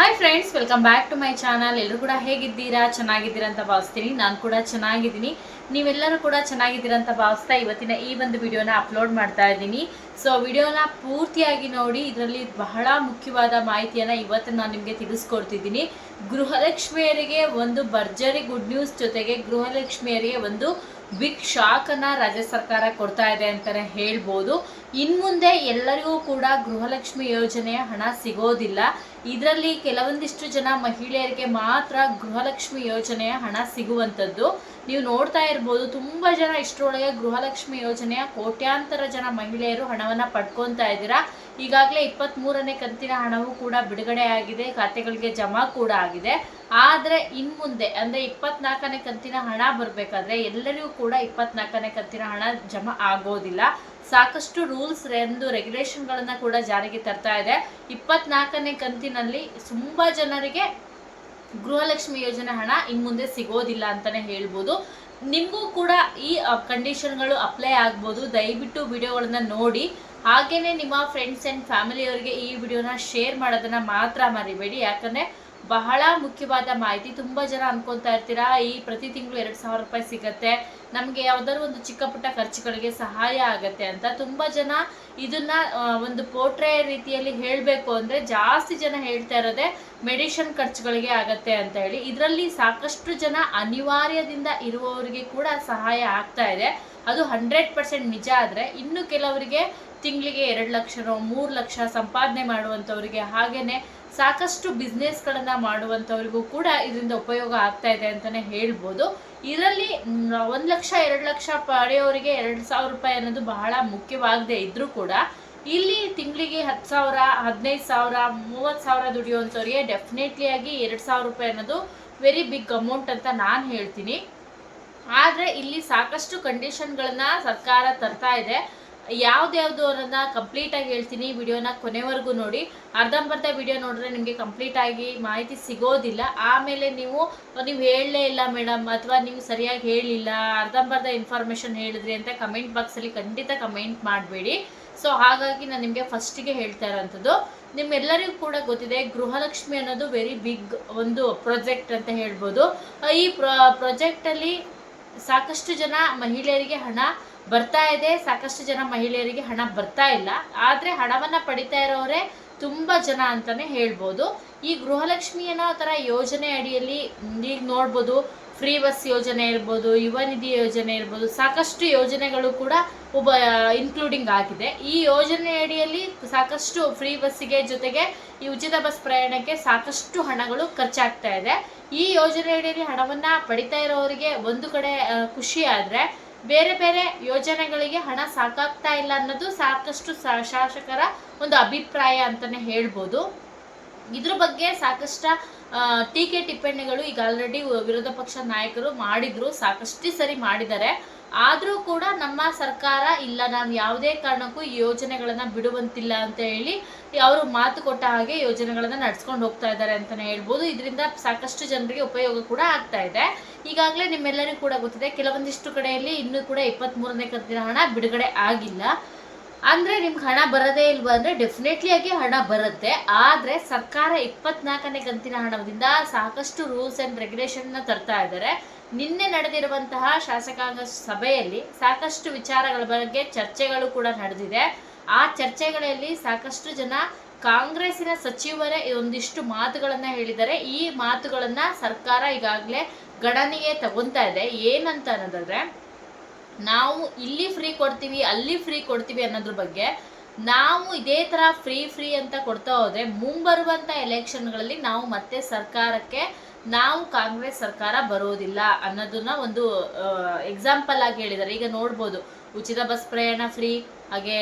Hi friends welcome back to my channel ಎಲ್ಲರೂ ಕೂಡ ಹೇಗಿದ್ದೀರಾ? ಚೆನ್ನಾಗಿದ್ದೀರಾ ಅಂತ ಭಾವಿಸ್ತೀನಿ. ನಾನು ಕೂಡ ಚೆನ್ನಾಗಿದ್ದೀನಿ. ನೀವೆಲ್ಲರೂ ಕೂಡ ಚೆನ್ನಾಗಿದ್ದೀರಾ ಅಂತ ಭಾವಿಸ್ತಾ ಇವತ್ತಿನ ಈ ಒಂದು ವಿಡಿಯೋನ ಅಪ್ಲೋಡ್ ಮಾಡ್ತಾ ಇದ್ದೀನಿ. ಸೊ ವಿಡಿಯೋನ ಪೂರ್ತಿಯಾಗಿ ನೋಡಿ, ಇದರಲ್ಲಿ ಬಹಳ ಮುಖ್ಯವಾದ ಮಾಹಿತಿಯನ್ನು ಇವತ್ತು ನಾನು ನಿಮಗೆ ತಿಳಿಸ್ಕೊಡ್ತಿದ್ದೀನಿ. ಗೃಹಲಕ್ಷ್ಮಿಯರಿಗೆ ಒಂದು ಭರ್ಜರಿ ಗುಡ್ ನ್ಯೂಸ್ ಜೊತೆಗೆ ಗೃಹಲಕ್ಷ್ಮಿಯರಿಗೆ ಒಂದು ಬಿಗ್ ಶಾಕನ್ನು ರಾಜ್ಯ ಸರ್ಕಾರ ಕೊಡ್ತಾ ಇದೆ ಅಂತಲೇ ಹೇಳ್ಬೋದು. ಇನ್ಮುಂದೆ ಎಲ್ಲರಿಗೂ ಕೂಡ ಗೃಹಲಕ್ಷ್ಮಿ ಯೋಜನೆಯ ಹಣ ಸಿಗೋದಿಲ್ಲ. ಇದರಲ್ಲಿ ಕೆಲವೊಂದಿಷ್ಟು ಜನ ಮಹಿಳೆಯರಿಗೆ ಮಾತ್ರ ಗೃಹಲಕ್ಷ್ಮಿ ಯೋಜನೆಯ ಹಣ ಸಿಗುವಂಥದ್ದು. ನೀವು ನೋಡ್ತಾ ಇರ್ಬೋದು, ತುಂಬ ಜನ ಇಷ್ಟರೊಳಗೆ ಗೃಹಲಕ್ಷ್ಮಿ ಯೋಜನೆಯ ಕೋಟ್ಯಾಂತರ ಜನ ಮಹಿಳೆಯರು ಹಣವನ್ನು ಪಡ್ಕೊತಾ ಇದ್ದೀರಾ. ಈಗಾಗಲೇ ಇಪ್ಪತ್ತ್ಮೂರನೇ ಕಂತಿನ ಹಣವೂ ಕೂಡ ಬಿಡುಗಡೆ ಆಗಿದೆ, ಖಾತೆಗಳಿಗೆ ಜಮಾ ಕೂಡ ಆಗಿದೆ. ಆದರೆ ಇನ್ನು ಮುಂದೆ ಅಂದರೆ ಇಪ್ಪತ್ನಾಲ್ಕನೇ ಕಂತಿನ ಹಣ ಬರಬೇಕಾದ್ರೆ ಎಲ್ಲರಿಗೂ ಕೂಡ ಇಪ್ಪತ್ನಾಲ್ಕನೇ ಕಂತಿನ ಹಣ ಜಮಾ ಆಗೋದಿಲ್ಲ. ಸಾಕಷ್ಟು ರೂಲ್ಸ್ ಎಂದು ರೆಗ್ಯುಲೇಷನ್ಗಳನ್ನು ಕೂಡ ಜಾರಿಗೆ ತರ್ತಾ ಇದೆ. ಇಪ್ಪತ್ನಾಲ್ಕನೇ ಕಂತಿನಲ್ಲಿ ತುಂಬ ಜನರಿಗೆ ಗೃಹಲಕ್ಷ್ಮಿ ಯೋಜನೆ ಹಣ ಇನ್ನು ಮುಂದೆ ಸಿಗೋದಿಲ್ಲ ಅಂತಲೇ ಹೇಳ್ಬೋದು. ನಿಮಗೂ ಕೂಡ ಈ ಕಂಡೀಷನ್ಗಳು ಅಪ್ಲೈ ಆಗ್ಬೋದು. ದಯವಿಟ್ಟು ವಿಡಿಯೋಗಳನ್ನು ನೋಡಿ. ಹಾಗೇನೆ ನಿಮ್ಮ ಫ್ರೆಂಡ್ಸ್ ಆ್ಯಂಡ್ ಫ್ಯಾಮಿಲಿಯವರಿಗೆ ಈ ವಿಡಿಯೋನ ಶೇರ್ ಮಾಡೋದನ್ನ ಮಾತ್ರ ಮರಿಬೇಡಿ. ಯಾಕಂದರೆ ಬಹಳ ಮುಖ್ಯವಾದ ಮಾಹಿತಿ ತುಂಬ ಜನ ಅನ್ಕೊತಾ ಇರ್ತೀರಾ. ಈ ಪ್ರತಿ ತಿಂಗಳು ಎರಡು ಸಾವಿರ ರೂಪಾಯಿ ಸಿಗತ್ತೆ. ನಮಗೆ ಯಾವ್ದಾದ್ರು ಒಂದು ಚಿಕ್ಕ ಪುಟ್ಟ ಖರ್ಚುಗಳಿಗೆ ಸಹಾಯ ಆಗತ್ತೆ ಅಂತ ತುಂಬ ಜನ ಇದನ್ನ ಒಂದು ಪೋಟ್ರೆ ರೀತಿಯಲ್ಲಿ ಹೇಳಬೇಕು ಅಂದರೆ ಜಾಸ್ತಿ ಜನ ಹೇಳ್ತಾ ಇರೋದೇ ಮೆಡಿಷನ್ ಖರ್ಚುಗಳಿಗೆ ಆಗತ್ತೆ ಅಂತ ಹೇಳಿ. ಇದರಲ್ಲಿ ಸಾಕಷ್ಟು ಜನ ಅನಿವಾರ್ಯದಿಂದ ಇರುವವರಿಗೆ ಕೂಡ ಸಹಾಯ ಆಗ್ತಾ ಇದೆ. ಅದು ಹಂಡ್ರೆಡ್ ಪರ್ಸೆಂಟ್ ನಿಜ ಆದರೆ ಇನ್ನು ಕೆಲವರಿಗೆ ತಿಂಗಳಿಗೆ ಎರಡು ಲಕ್ಷನೋ ಮೂರು ಲಕ್ಷ ಸಂಪಾದನೆ ಮಾಡುವಂಥವ್ರಿಗೆ ಹಾಗೇ ಸಾಕಷ್ಟು ಬಿಸ್ನೆಸ್ಗಳನ್ನು ಮಾಡುವಂಥವ್ರಿಗೂ ಕೂಡ ಇದರಿಂದ ಉಪಯೋಗ ಆಗ್ತಾ ಇದೆ ಅಂತಲೇ ಹೇಳ್ಬೋದು. ಇದರಲ್ಲಿ ಒಂದು ಲಕ್ಷ, ಎರಡು ಲಕ್ಷ ಪಡೆಯೋರಿಗೆ ಎರಡು ಸಾವಿರ ರೂಪಾಯಿ ಅನ್ನೋದು ಬಹಳ ಮುಖ್ಯವಾಗದೇ ಇದ್ದರೂ ಕೂಡ ಇಲ್ಲಿ ತಿಂಗಳಿಗೆ ಹತ್ತು ಸಾವಿರ, ಹದಿನೈದು ಸಾವಿರ, ಮೂವತ್ತು ಸಾವಿರ ದುಡಿಯುವಂಥವ್ರಿಗೆ ಡೆಫಿನೆಟ್ಲಿ ಆಗಿ ಎರಡು ಸಾವಿರ ರೂಪಾಯಿ ಅನ್ನೋದು ವೆರಿ ಬಿಗ್ ಅಮೌಂಟ್ ಅಂತ ನಾನು ಹೇಳ್ತೀನಿ. ಆದರೆ ಇಲ್ಲಿ ಸಾಕಷ್ಟು ಕಂಡೀಷನ್ಗಳನ್ನ ಸರ್ಕಾರ ತರ್ತಾ ಇದೆ. ಯಾವ್ದ್ಯಾವ್ದು ಅನ್ನೋದನ್ನ ಕಂಪ್ಲೀಟ್ ಆಗಿ ಹೇಳ್ತೀನಿ. ವಿಡಿಯೋನ ಕೊನೆವರೆಗೂ ನೋಡಿ. ಅರ್ಧಂಬರ್ಧ ವಿಡಿಯೋ ನೋಡಿದ್ರೆ ನಿಮಗೆ ಕಂಪ್ಲೀಟ್ ಆಗಿ ಮಾಹಿತಿ ಸಿಗೋದಿಲ್ಲ. ಆಮೇಲೆ ನೀವು ನೀವು ಹೇಳಲೇ ಇಲ್ಲ ಮೇಡಮ್ ಅಥವಾ ನೀವು ಸರಿಯಾಗಿ ಹೇಳಿಲ್ಲ, ಅರ್ಧಂಬರ್ಧ ಇನ್ಫಾರ್ಮೇಷನ್ ಹೇಳಿದ್ರಿ ಅಂತ ಕಮೆಂಟ್ ಬಾಕ್ಸಲ್ಲಿ ಖಂಡಿತ ಕಮೆಂಟ್ ಮಾಡಬೇಡಿ. ಸೊ ಹಾಗಾಗಿ ನಾನು ನಿಮಗೆ ಫಸ್ಟಿಗೆ ಹೇಳ್ತಾ ಇರೋಂಥದ್ದು. ನಿಮ್ಮೆಲ್ಲರಿಗೂ ಕೂಡ ಗೊತ್ತಿದೆ, ಗೃಹಲಕ್ಷ್ಮಿ ಅನ್ನೋದು ವೆರಿ ಬಿಗ್ ಒಂದು ಪ್ರಾಜೆಕ್ಟ್ ಅಂತ ಹೇಳ್ಬೋದು. ಈ ಪ್ರೊ ಪ್ರಾಜೆಕ್ಟಲ್ಲಿ ಸಾಕಷ್ಟು ಜನ ಮಹಿಳೆಯರಿಗೆ ಹಣ ಬರ್ತಾ ಇದೆ. ಸಾಕಷ್ಟು ಜನ ಮಹಿಳೆಯರಿಗೆ ಹಣ ಬರ್ತಾ ಇಲ್ಲ. ಆದರೆ ಹಣವನ್ನು ಪಡಿತಾ ಇರೋರೇ ತುಂಬ ಜನ ಅಂತಲೇ ಹೇಳ್ಬೋದು. ಈ ಗೃಹಲಕ್ಷ್ಮಿ ಅನ್ನೋ ಥರ ಯೋಜನೆ ಅಡಿಯಲ್ಲಿ ಈಗ ನೋಡ್ಬೋದು. ಫ್ರೀ ಬಸ್ ಯೋಜನೆ ಇರ್ಬೋದು, ಯುವ ನಿಧಿ ಯೋಜನೆ ಇರ್ಬೋದು, ಸಾಕಷ್ಟು ಯೋಜನೆಗಳು ಕೂಡ ಒಬ್ಬ ಇನ್ಕ್ಲೂಡಿಂಗ್ ಆಗಿದೆ. ಈ ಯೋಜನೆ ಅಡಿಯಲ್ಲಿ ಸಾಕಷ್ಟು ಫ್ರೀ ಬಸ್ಸಿಗೆ ಜೊತೆಗೆ ಈ ಉಚಿತ ಬಸ್ ಪ್ರಯಾಣಕ್ಕೆ ಸಾಕಷ್ಟು ಹಣಗಳು ಖರ್ಚಾಗ್ತಾ ಇದೆ. ಈ ಯೋಜನೆ ಅಡಿಯಲ್ಲಿ ಹಣವನ್ನು ಪಡಿತಾ ಇರೋರಿಗೆ ಒಂದು ಕಡೆ ಖುಷಿ ಆದರೆ ಬೇರೆ ಬೇರೆ ಯೋಜನೆಗಳಿಗೆ ಹಣ ಸಾಕಾಗ್ತಾ ಇಲ್ಲ ಅನ್ನೋದು ಸಾಕಷ್ಟು ಶಾಸಕರ ಒಂದು ಅಭಿಪ್ರಾಯ ಅಂತಾನೆ ಹೇಳ್ಬೋದು. ಇದ್ರ ಬಗ್ಗೆ ಸಾಕಷ್ಟು ಟೀಕೆ ಟಿಪ್ಪಣಿಗಳು ಈಗ ಆಲ್ರೆಡಿ ವಿರೋಧ ಪಕ್ಷ ನಾಯಕರು ಮಾಡಿದ್ರು, ಸಾಕಷ್ಟು ಸರಿ ಮಾಡಿದ್ದಾರೆ. ಆದರೂ ಕೂಡ ನಮ್ಮ ಸರ್ಕಾರ ಇಲ್ಲ ನಾವು ಯಾವುದೇ ಕಾರಣಕ್ಕೂ ಯೋಜನೆಗಳನ್ನು ಬಿಡುವಂತಿಲ್ಲ ಅಂತ ಹೇಳಿ ಅವರು ಮಾತು ಕೊಟ್ಟ ಹಾಗೆ ಯೋಜನೆಗಳನ್ನು ನಡ್ಸ್ಕೊಂಡು ಹೋಗ್ತಾ ಇದ್ದಾರೆ ಅಂತಲೇ ಹೇಳ್ಬೋದು. ಇದರಿಂದ ಸಾಕಷ್ಟು ಜನರಿಗೆ ಉಪಯೋಗ ಕೂಡ ಆಗ್ತಾ ಇದೆ. ಈಗಾಗಲೇ ನಿಮ್ಮೆಲ್ಲರಿಗೂ ಕೂಡ ಗೊತ್ತಿದೆ, ಕೆಲವೊಂದಿಷ್ಟು ಕಡೆಯಲ್ಲಿ ಇನ್ನೂ ಕೂಡ ಇಪ್ಪತ್ತ್ಮೂರನೇ ಕಂತಿನ ಹಣ ಬಿಡುಗಡೆ ಆಗಿಲ್ಲ. ಅಂದರೆ ನಿಮ್ಗೆ ಹಣ ಬರೋದೇ ಇಲ್ವಾ ಅಂದರೆ ಡೆಫಿನೆಟ್ಲಿ ಆಗಿ ಹಣ ಬರುತ್ತೆ. ಆದರೆ ಸರ್ಕಾರ ಇಪ್ಪತ್ನಾಲ್ಕನೇ ಕಂತಿನ ಹಣದಿಂದ ಸಾಕಷ್ಟು ರೂಲ್ಸ್ ಆ್ಯಂಡ್ ರೆಗ್ಯುಲೇಷನ್ನ ತರ್ತಾ ಇದ್ದಾರೆ ನಿನ್ನೆ ನಡೆದಿರುವಂತಹ ಶಾಸಕಾಂಗ ಸಭೆಯಲ್ಲಿ ಸಾಕಷ್ಟು ವಿಚಾರಗಳ ಬಗ್ಗೆ ಚರ್ಚೆಗಳು ಕೂಡ ನಡೆದಿದೆ. ಆ ಚರ್ಚೆಗಳಲ್ಲಿ ಸಾಕಷ್ಟು ಜನ ಕಾಂಗ್ರೆಸ್ಸಿನ ಸಚಿವರೇ ಒಂದಿಷ್ಟು ಮಾತುಗಳನ್ನ ಹೇಳಿದ್ದಾರೆ. ಈ ಮಾತುಗಳನ್ನ ಸರ್ಕಾರ ಈಗಾಗಲೇ ಗಣನೆಗೆ ತಗೊಂತಾ ಇದೆ. ಏನಂತ ಅನ್ನೋದಾದ್ರೆ ನಾವು ಇಲ್ಲಿ ಫ್ರೀ ಕೊಡ್ತೀವಿ, ಅಲ್ಲಿ ಫ್ರೀ ಕೊಡ್ತೀವಿ ಅನ್ನೋದ್ರ ಬಗ್ಗೆ ನಾವು ಇದೇ ಥರ ಫ್ರೀ ಫ್ರೀ ಅಂತ ಕೊಡ್ತಾ ಹೋದ್ರೆ ಮುಂಬರುವಂಥ ಎಲೆಕ್ಷನ್ಗಳಲ್ಲಿ ನಾವು ಮತ್ತೆ ಸರ್ಕಾರಕ್ಕೆ, ನಾವು ಕಾಂಗ್ರೆಸ್ ಸರ್ಕಾರ ಬರೋದಿಲ್ಲ ಅನ್ನೋದನ್ನ ಒಂದು ಎಕ್ಸಾಂಪಲ್ ಆಗಿ ಹೇಳಿದ್ದಾರೆ. ಈಗ ನೋಡ್ಬೋದು ಉಚಿತ ಬಸ್ ಪ್ರಯಾಣ ಫ್ರೀ, ಹಾಗೆ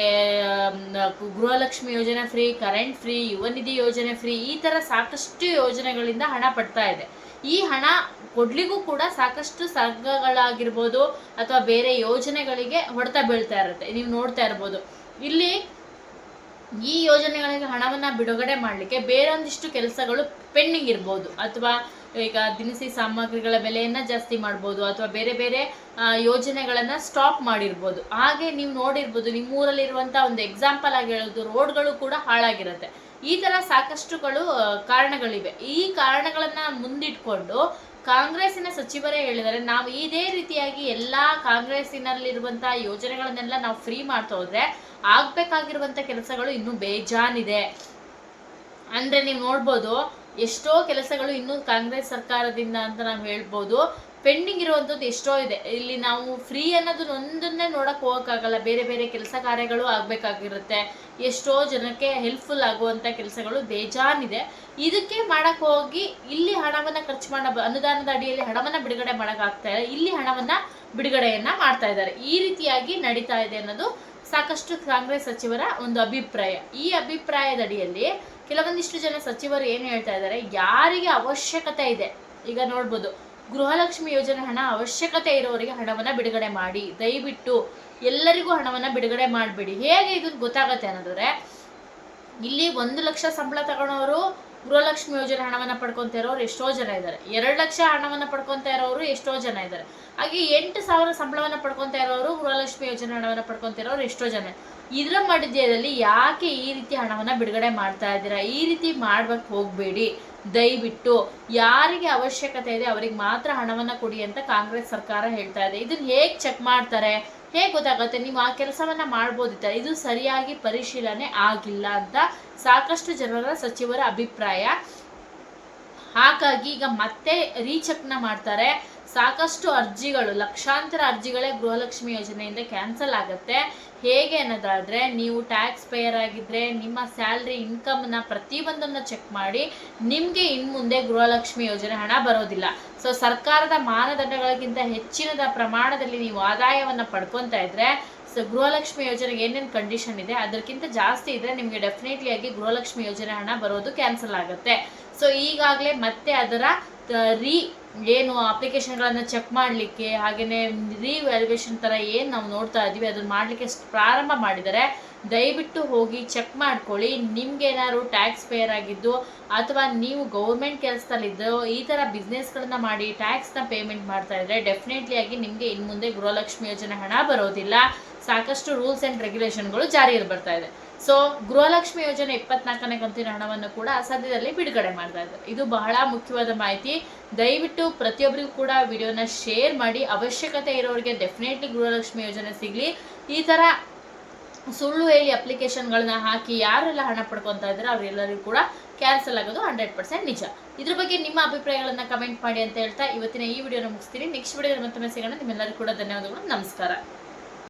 ಗೃಹಲಕ್ಷ್ಮಿ ಯೋಜನೆ ಫ್ರೀ, ಕರೆಂಟ್ ಫ್ರೀ, ಯುವ ನಿಧಿ ಯೋಜನೆ ಫ್ರೀ, ಈ ಥರ ಸಾಕಷ್ಟು ಯೋಜನೆಗಳಿಂದ ಹಣ ಪಡ್ತಾ ಇದೆ. ಈ ಹಣ ಕೊಡ್ಲಿಗೂ ಕೂಡ ಸಾಕಷ್ಟು ಸಂಘಗಳಾಗಿರ್ಬೋದು ಅಥವಾ ಬೇರೆ ಯೋಜನೆಗಳಿಗೆ ಹೊಡೆತ ಬೀಳ್ತಾ ಇರುತ್ತೆ. ನೀವು ನೋಡ್ತಾ ಇರ್ಬೋದು. ಇಲ್ಲಿ ಈ ಯೋಜನೆಗಳಿಗೆ ಹಣವನ್ನು ಬಿಡುಗಡೆ ಮಾಡಲಿಕ್ಕೆ ಬೇರೊಂದಿಷ್ಟು ಕೆಲಸಗಳು ಪೆಂಡಿಂಗ್ ಇರ್ಬೋದು. ಅಥವಾ ಈಗ ದಿನಸಿ ಸಾಮಗ್ರಿಗಳ ಬೆಲೆಯನ್ನು ಜಾಸ್ತಿ ಮಾಡ್ಬೋದು ಅಥವಾ ಬೇರೆ ಬೇರೆ ಯೋಜನೆಗಳನ್ನು ಸ್ಟಾಪ್ ಮಾಡಿರ್ಬೋದು. ಹಾಗೆ ನೀವು ನೋಡಿರ್ಬೋದು ನಿಮ್ಮೂರಲ್ಲಿರುವಂಥ ಒಂದು ಎಕ್ಸಾಂಪಲ್ ಆಗಿ ಹೇಳೋದು, ರೋಡ್ಗಳು ಕೂಡ ಹಾಳಾಗಿರುತ್ತೆ. ಈ ಥರ ಸಾಕಷ್ಟುಗಳು ಕಾರಣಗಳಿವೆ. ಈ ಕಾರಣಗಳನ್ನು ಮುಂದಿಟ್ಕೊಂಡು ಕಾಂಗ್ರೆಸ್ಸಿನ ಸಚಿವರೇ ಹೇಳಿದರೆ ನಾವು ಇದೇ ರೀತಿಯಾಗಿ ಎಲ್ಲ ಕಾಂಗ್ರೆಸ್ಸಿನಲ್ಲಿರುವಂಥ ಯೋಜನೆಗಳನ್ನೆಲ್ಲ ನಾವು ಫ್ರೀ ಮಾಡ್ತಾ ಹೋದ್ರೆ ಆಗ್ಬೇಕಾಗಿರುವಂತ ಕೆಲಸಗಳು ಇನ್ನೂ ಬೇಜಾನಿದೆ. ಅಂದ್ರೆ ನೀವು ನೋಡ್ಬೋದು ಎಷ್ಟೋ ಕೆಲಸಗಳು ಇನ್ನೂ ಕಾಂಗ್ರೆಸ್ ಸರ್ಕಾರದಿಂದ ಅಂತ ನಾವು ಹೇಳ್ಬೋದು. ಪೆಂಡಿಂಗ್ ಇರುವಂಥದ್ದು ಎಷ್ಟೋ ಇದೆ. ಇಲ್ಲಿ ನಾವು ಫ್ರೀ ಅನ್ನೋದು ಒಂದನ್ನೇ ನೋಡಕ್ ಹೋಗಕ್ಕಾಗಲ್ಲ. ಬೇರೆ ಬೇರೆ ಕೆಲಸ ಕಾರ್ಯಗಳು ಆಗಬೇಕಾಗಿರುತ್ತೆ. ಎಷ್ಟೋ ಜನಕ್ಕೆ ಹೆಲ್ಪ್ಫುಲ್ ಆಗುವಂತ ಕೆಲಸಗಳು ಬೇಜಾನಿದೆ. ಇದಕ್ಕೆ ಮಾಡಕ್ ಹೋಗಿ ಇಲ್ಲಿ ಹಣವನ್ನ ಖರ್ಚು ಮಾಡ, ಅನುದಾನದ ಅಡಿಯಲ್ಲಿ ಹಣವನ್ನ ಬಿಡುಗಡೆ ಮಾಡೋಕ್ಕಾಗ್ತಾ ಇಲ್ಲ. ಇಲ್ಲಿ ಹಣವನ್ನ ಬಿಡುಗಡೆಯನ್ನು ಮಾಡ್ತಾ ಇದ್ದಾರೆ. ಈ ರೀತಿಯಾಗಿ ನಡೀತಾ ಇದೆ ಅನ್ನೋದು ಸಾಕಷ್ಟು ಕಾಂಗ್ರೆಸ್ ಸಚಿವರ ಒಂದು ಅಭಿಪ್ರಾಯ. ಈ ಅಭಿಪ್ರಾಯದ ಅಡಿಯಲ್ಲಿ ಕೆಲವೊಂದಿಷ್ಟು ಜನ ಸಚಿವರು ಏನು ಹೇಳ್ತಾ ಇದ್ದಾರೆ? ಯಾರಿಗೆ ಅವಶ್ಯಕತೆ ಇದೆ? ಈಗ ನೋಡ್ಬೋದು. ಗೃಹಲಕ್ಷ್ಮಿ ಯೋಜನೆ ಹಣ ಅವಶ್ಯಕತೆ ಇರೋರಿಗೆ ಹಣವನ್ನು ಬಿಡುಗಡೆ ಮಾಡಿ. ದಯವಿಟ್ಟು ಎಲ್ಲರಿಗೂ ಹಣವನ್ನು ಬಿಡುಗಡೆ ಮಾಡಬೇಡಿ. ಹೇಗೆ ಇದನ್ನು ಗೊತ್ತಾಗತ್ತೆ ಅನ್ನೋದ್ರೆ ಇಲ್ಲಿ ಒಂದು ಲಕ್ಷ ಸಂಬಳ ತಗೊಳೋರು ಗೃಹಲಕ್ಷ್ಮಿ ಯೋಜನೆ ಹಣವನ್ನು ಪಡ್ಕೊತ ಇರೋರು ಎಷ್ಟೋ ಜನ ಇದ್ದಾರೆ ಎರಡು ಲಕ್ಷ ಹಣವನ್ನು ಪಡ್ಕೊತಾ ಇರೋರು ಎಷ್ಟೋ ಜನ ಇದ್ದಾರೆ ಹಾಗೆ ಎಂಟು ಸಾವಿರ ಸಂಬಳವನ್ನು ಪಡ್ಕೊತಾ ಇರೋರು ಗೃಹಲಕ್ಷ್ಮಿ ಯೋಜನೆ ಹಣವನ್ನು ಪಡ್ಕೊಂತ ಇರೋರು ಎಷ್ಟೋ ಜನ ಇದರ. ಮಧ್ಯದಲ್ಲಿ ಯಾಕೆ ಈ ರೀತಿ ಹಣವನ್ನು ಬಿಡುಗಡೆ ಮಾಡ್ತಾ ಇದ್ದೀರಾ? ಈ ರೀತಿ ಮಾಡ್ಬೇಕು ಹೋಗಬೇಡಿ. ದಯವಿಟ್ಟು ಯಾರಿಗೆ ಅವಶ್ಯಕತೆ ಇದೆ ಅವರಿಗೆ ಮಾತ್ರ ಹಣವನ್ನು ಕೊಡಿ ಅಂತ ಕಾಂಗ್ರೆಸ್ ಸರ್ಕಾರ ಹೇಳ್ತಾ ಇದೆ. ಇದನ್ನ ಹೇಗೆ ಚೆಕ್ ಮಾಡ್ತಾರೆ? ಹೇಗೆ ಗೊತ್ತಾಗುತ್ತೆ? ನೀವು ಆ ಕೆಲಸವನ್ನ ಮಾಡ್ಬೋದಿತ್ತ ಇದು ಸರಿಯಾಗಿ ಪರಿಶೀಲನೆ ಆಗಿಲ್ಲ ಅಂತ ಸಾಕಷ್ಟು ಜನರ ಸಚಿವರ ಅಭಿಪ್ರಾಯ. ಹಾಗಾಗಿ ಈಗ ಮತ್ತೆ ರೀಚೆಕ್ನ ಮಾಡ್ತಾರೆ. ಸಾಕಷ್ಟು ಅರ್ಜಿಗಳು, ಲಕ್ಷಾಂತರ ಅರ್ಜಿಗಳೇ ಗೃಹಲಕ್ಷ್ಮಿ ಯೋಜನೆಯಿಂದ ಕ್ಯಾನ್ಸಲ್ ಆಗುತ್ತೆ. ಹೇಗೆ ಅನ್ನೋದಾದರೆ, ನೀವು ಟ್ಯಾಕ್ಸ್ ಪೇಯರ್ ಆಗಿದ್ದರೆ ನಿಮ್ಮ ಸ್ಯಾಲ್ರಿ ಇನ್ಕಮ್ನ ಪ್ರತಿಯೊಂದನ್ನು ಚೆಕ್ ಮಾಡಿ, ನಿಮಗೆ ಇನ್ನು ಮುಂದೆ ಗೃಹಲಕ್ಷ್ಮಿ ಯೋಜನೆ ಹಣ ಬರೋದಿಲ್ಲ. ಸೊ ಸರ್ಕಾರದ ಮಾನದಂಡಗಳಿಗಿಂತ ಹೆಚ್ಚಿನದ ಪ್ರಮಾಣದಲ್ಲಿ ನೀವು ಆದಾಯವನ್ನು ಪಡ್ಕೊತಾ ಇದ್ರೆ ಸೊ ಗೃಹಲಕ್ಷ್ಮಿ ಯೋಜನೆಗೆ ಏನೇನು ಕಂಡೀಷನ್ ಇದೆ, ಅದಕ್ಕಿಂತ ಜಾಸ್ತಿ ಇದ್ರೆ ನಿಮಗೆ ಡೆಫಿನೆಟ್ಲಿ ಆಗಿ ಗೃಹಲಕ್ಷ್ಮಿ ಯೋಜನೆ ಹಣ ಬರೋದು ಕ್ಯಾನ್ಸಲ್ ಆಗುತ್ತೆ. ಸೊ ಈಗಾಗಲೇ ಮತ್ತೆ ಅದರ ರೀ ಏನು ಅಪ್ಲಿಕೇಶನ್ಗಳನ್ನು ಚೆಕ್ ಮಾಡಲಿಕ್ಕೆ ಹಾಗೆಯೇ ರಿವ್ಯಾಲ್ಯೂಯೇಷನ್ ಥರ ಏನು ನಾವು ನೋಡ್ತಾ ಇದ್ದೀವಿ, ಅದನ್ನು ಮಾಡಲಿಕ್ಕೆ ಪ್ರಾರಂಭ ಮಾಡಿದರೆ ದಯವಿಟ್ಟು ಹೋಗಿ ಚೆಕ್ ಮಾಡ್ಕೊಳ್ಳಿ. ನಿಮ್ಗೇನಾದ್ರು ಟ್ಯಾಕ್ಸ್ ಪೇಯರ್ ಆಗಿದ್ದು, ಅಥವಾ ನೀವು ಗೌರ್ಮೆಂಟ್ ಕೆಲಸದಲ್ಲಿದ್ದು, ಈ ಥರ ಬಿಸ್ನೆಸ್ಗಳನ್ನ ಮಾಡಿ ಟ್ಯಾಕ್ಸ್ನ ಪೇಮೆಂಟ್ ಮಾಡ್ತಾ ಇದ್ರೆ ಡೆಫಿನೆಟ್ಲಿ ಆಗಿ ನಿಮಗೆ ಇನ್ನು ಮುಂದೆ ಗೃಹಲಕ್ಷ್ಮಿ ಯೋಜನೆ ಹಣ ಬರೋದಿಲ್ಲ. ಸಾಕಷ್ಟು ರೂಲ್ಸ್ ಆ್ಯಂಡ್ ರೆಗ್ಯುಲೇಷನ್ಗಳು ಜಾರಿಯಲ್ಲಿ ಬರ್ತಾ ಇದೆ. ಸೊ, ಗೃಹಲಕ್ಷ್ಮಿ ಯೋಜನೆ ಇಪ್ಪತ್ನಾಲ್ಕನೇ ಕಂತಿನ ಹಣವನ್ನು ಕೂಡ ಸದ್ಯದಲ್ಲಿ ಬಿಡುಗಡೆ ಮಾಡ್ತಾ ಇದ್ದಾರೆ. ಇದು ಬಹಳ ಮುಖ್ಯವಾದ ಮಾಹಿತಿ. ದಯವಿಟ್ಟು ಪ್ರತಿಯೊಬ್ಬರಿಗೂ ಕೂಡ ವಿಡಿಯೋನ ಶೇರ್ ಮಾಡಿ. ಅವಶ್ಯಕತೆ ಇರೋರಿಗೆ ಡೆಫಿನೆಟ್ಲಿ ಗೃಹಲಕ್ಷ್ಮಿ ಯೋಜನೆ ಸಿಗಲಿ. ಈ ಥರ ಸುಳ್ಳು ಹೇಳಿ ಅಪ್ಲಿಕೇಶನ್ಗಳನ್ನ ಹಾಕಿ ಯಾರೆಲ್ಲ ಹಣ ಪಡ್ಕೊತಾ ಇದ್ದಾರೆ, ಅವರೆಲ್ಲರಿಗೂ ಕೂಡ ಕ್ಯಾನ್ಸಲ್ ಆಗೋದು ಹಂಡ್ರೆಡ್ ಪರ್ಸೆಂಟ್ ನಿಜ. ಇದ್ರ ಬಗ್ಗೆ ನಿಮ್ಮ ಅಭಿಪ್ರಾಯಗಳನ್ನ ಕಮೆಂಟ್ ಮಾಡಿ ಅಂತ ಹೇಳ್ತಾ ಇವತ್ತಿನ ಈ ವಿಡಿಯೋನ ಮುಗಿಸ್ತೀನಿ. ನೆಕ್ಸ್ಟ್ ವಿಡಿಯೋ ಮತ್ತೊಮ್ಮೆ ಸಿಗೋಣ. ನಿಮ್ಮೆಲ್ಲರಿಗೂ ಕೂಡ ಧನ್ಯವಾದಗಳು. ನಮಸ್ಕಾರ.